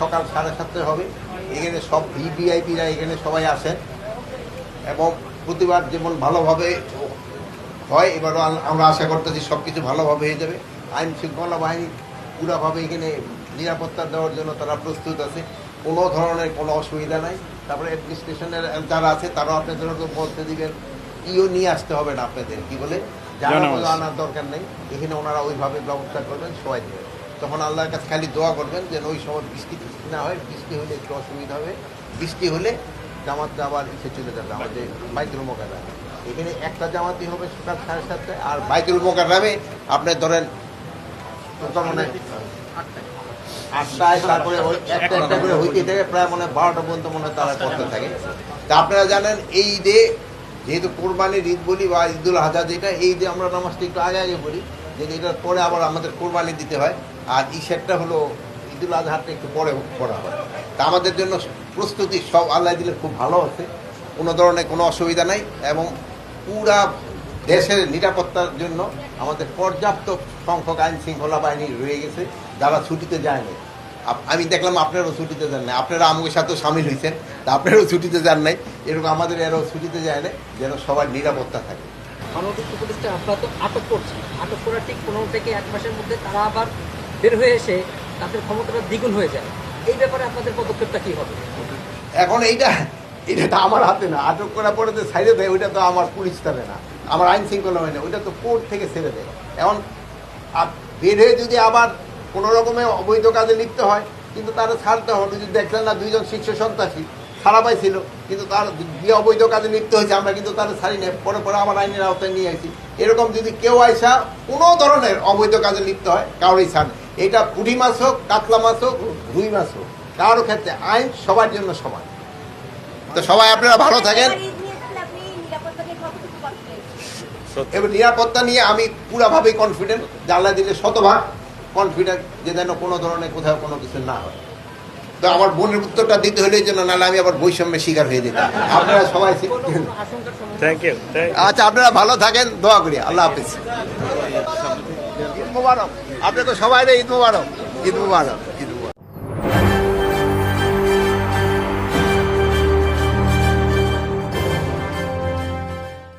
সকাল সাড়ে সাতটায় হবে। এখানে সব ভিভিআইপিরা এখানে সবাই আসেন এবং প্রতিবার যেমন ভালোভাবে হয় এবারও আমরা আশা করতেছি সব কিছু ভালোভাবে হয়ে যাবে। আইন শৃঙ্খলা বাহিনী পুরাভাবে এখানে নিরাপত্তা দেওয়ার জন্য তারা প্রস্তুত আছে। কোনো ধরনের কোনো অসুবিধা নাই। তারপরে অ্যাডমিনিস্ট্রেশনের যারা আছে তারাও আপনাদেরকে বলতে দিবেন ইও নিয়ে আসতে হবে না আপনাদের কি বলে? জানা। আনার দরকার নেই। এখানে ওনারা ওইভাবে ব্যবস্থা করবেন সবাই দেবেন তখন আল্লাহর কাছে খালি দোয়া করবেন যেন ওই সময় বৃষ্টি টিষ্টি না হয় বৃষ্টি হলে একটু অসুবিধা হবে। বৃষ্টি হলে জামাতটা আবার ইসে চলে যাবে আমাদের বাইতুল মোকাররা এখানে একটা জামাতি হবে সকাল সাড়ে সাতটায় আর বাইতুল মোকাররামে আপনি ধরেন মানে আটটায় তারপরে একটা একটা করে হইতে থাকে প্রায় মনে হয় বারোটা পর্যন্ত মনে হয় তারা করতে থাকে। তা আপনারা জানেন এই ঈদে যেহেতু কোরবানির ঈদ বলি বা ঈদুল আজহা যেটা এই ঈদে আমরা নামাজটা একটু আগে আগে বলি যে এটার পরে আবার আমাদের কোরবানি দিতে হয়। আর ঈশেরটা হলো ঈদুল আজহাটা একটু পরে করা হয়। তা আমাদের জন্য প্রস্তুতি সব আল্লাহ দিলে খুব ভালো আছে। কোনো ধরনের কোনো অসুবিধা নাই এবং পুরা দেশের নিরাপত্তার জন্য আমাদের পর্যাপ্ত সংখ্যক আইন শৃঙ্খলা বাহিনী রয়ে গেছে। যারা ছুটিতে যায়নি আপ- আমি দেখলাম আপনারাও ছুটিতে যান নাই। আপনারা আমাদের সাথেও সামিল হয়েছেন। তা আপনারাও ছুটিতে যান নাই। এরকম আমাদের এরাও ছুটিতে যায় না যেন সবার নিরাপত্তা থাকে। মানবিক উপদেষ্টা আপনারা তো আটক করছে। আটক করার ঠিক পনেরো থেকে এক মাসের মধ্যে তারা আবার বের হয়ে এসে তাদের ক্ষমতাটা দ্বিগুণ হয়ে যায়। এই ব্যাপারে আপনাদের পদক্ষেপটা কি হবে? এখন এইটা এটা তো আমার হাতে না। আটক করার পরে যে ছাইড়ে দেয়, ওইটা তো আমার পুলিশ তারে না। আমার আইন শৃঙ্খলা হয় না, ওইটা তো কোর্ট থেকে ছেড়ে দেয়। এখন বের হয়ে যদি আবার কোনো রকমে অবৈধ কাজে লিপ্ত হয়, কিন্তু তারা ছাড়তে হবে। যদি দেখলেন না দুইজন শীর্ষ সন্ত্রাসী ছাড়া পাইছিল কিন্তু তার যে অবৈধ কাজে লিপ্ত হয়েছে, আমরা কিন্তু তারা ছাড়ি না পরে পরে আমার আইনের আওতায় নিয়ে আসি এরকম যদি কেউ আইসা কোনো ধরনের অবৈধ কাজে লিপ্ত হয়, কারোরই ছাড় নেই। এটা পুঁটি মাছ হোক, কাতলা মাছ হোক, রুই মাছ হোক কারোর ক্ষেত্রে আইন সবার জন্য সমান। তো সবাই আপনারা ভালো থাকেন। এবার নিরাপত্তা নিয়ে আমি পুরাভাবে কনফিডেন্ট জানলা দিলে শতভাগ কনফিডেন্ট যে যেন কোনো ধরনের কোথাও কোনো কিছু না হয়। তো আমার বোনের উত্তরটা দিতে হলে যেন নাহলে আমি আবার বৈষম্যের শিকার হয়ে যেতাম। আপনারা সবাই থ্যাংক ইউ আচ্ছা আপনারা ভালো থাকেন দোয়া করি আল্লাহ হাফিজ। ঈদ মুবারক। আপনি তো সবাই ঈদ মুবারক ঈদ মুবারক